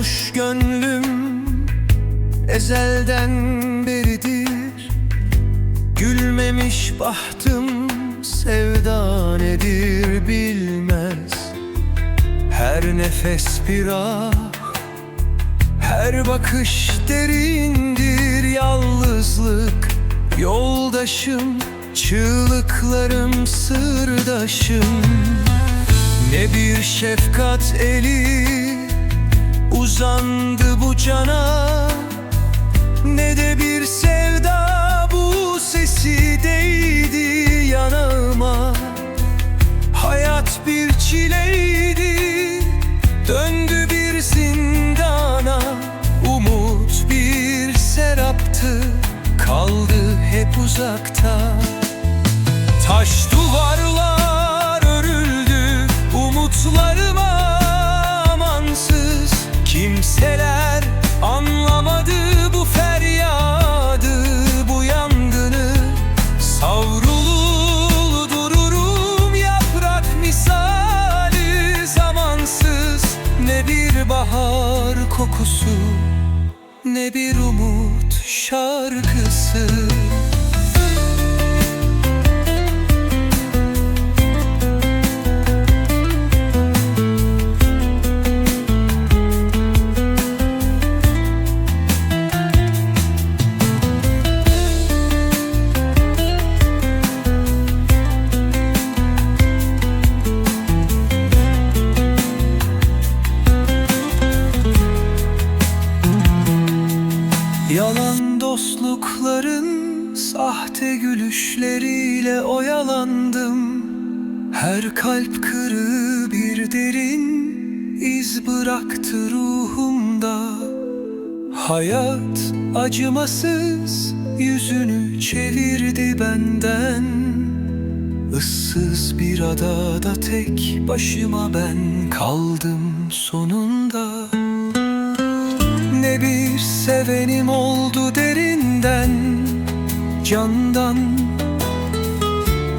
Tutmuş gönlüm ezelden beridir. Gülmemiş bahtım sevda nedir bilmez. Her nefes bir ah Her bakış derindir. Yalnızlık Yoldaşım çığlıklarım sırdaşım. Ne bir şefkat eli uzandı bu cana ne de bir sevda bu sesi değdi yanağıma Hayat bir çileydi Döndü bir zindana. Umut bir seraptı Kaldı hep uzakta. Taş kokusu Ne bir umut şarkısı Yalan dostlukların sahte gülüşleriyle oyalandım. Her kalp kırığı bir derin iz bıraktı ruhumda. Hayat acımasız yüzünü çevirdi benden. Issız bir adada tek başıma ben kaldım sonunda ne bir sevenim oldu derinden Candan.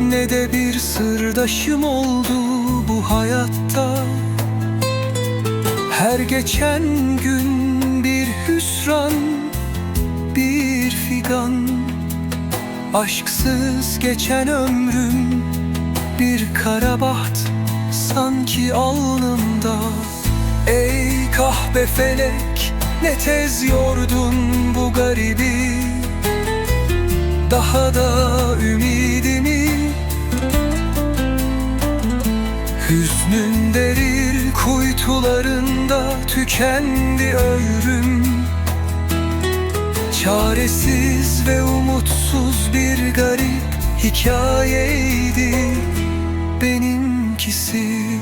Ne de bir sırdaşım oldu bu hayatta. Her geçen gün bir hüsran Bir figan. Aşksız geçen ömrüm Bir kara baht Sanki alnımda. Ey kahpe felek ne tez yordun bu garibi? Daha da ümidimi Hüznün derir kuytularında tükendi ömrüm. Çaresiz ve umutsuz bir garip hikayeydi benimkisi